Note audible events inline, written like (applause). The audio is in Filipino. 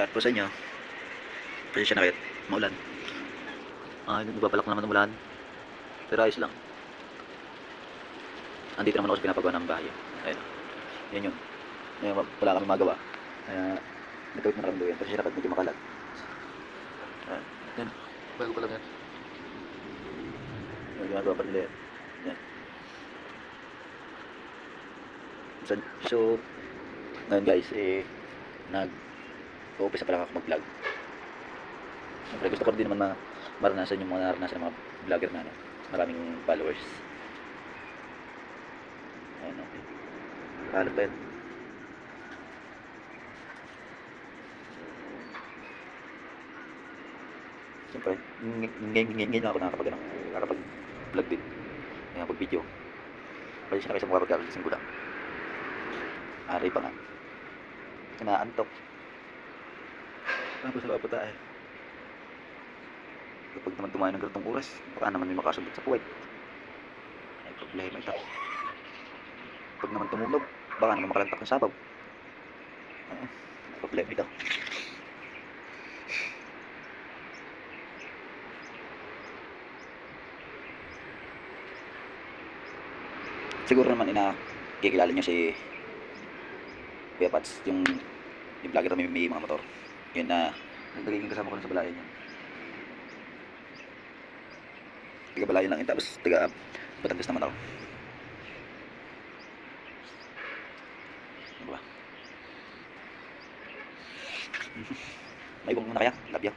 chat po sa inyo. Pasensya na kayo. Maulan. Ah, nagbabalak naman ng ulan. Pero ayos lang. Andito naman ako sa pinapagawa ng bahay. Ayun. Yan yun. Ngayon, wala kami magawa. Kaya, nagkawit na kami doon. Pasensya na pag medyo makalat. Ayan. Yan. Bago pa lang yan. Yung ginagawa pa nila yan. Yan. So, so ngayon guys, eh, nag umpisa pa lang ako mag-vlog. Siyempre gusto ko din naman ma maranasan yung mga naranasan ng mga vlogger na ano, maraming followers. Ayun, okay. Kalat pa yun. Siyempre, ng- ngayon ako nakakapag ano, nakakapag vlog din. Kaya pag video. Pwede siya na kayo sa mukha pagkakagising ko lang. Ari pa nga. Kinaantok. Tapos wala pa tayo. Kapag naman tumayo ng ganitong oras, baka naman may makasabot sa puwet. Ay problema ito. Pag naman tumulog, baka naman makalantak ng sabaw. Ah, may problema ito. Siguro naman ina kikilala niyo si Kuya Pats, yung yung vlogger na may, may mga motor. Yun na nagiging kasama ko na sa balayan niya. Taga balayan lang yun, tapos taga Batangas naman ako. Ano ba? (laughs) May kaya? Love you.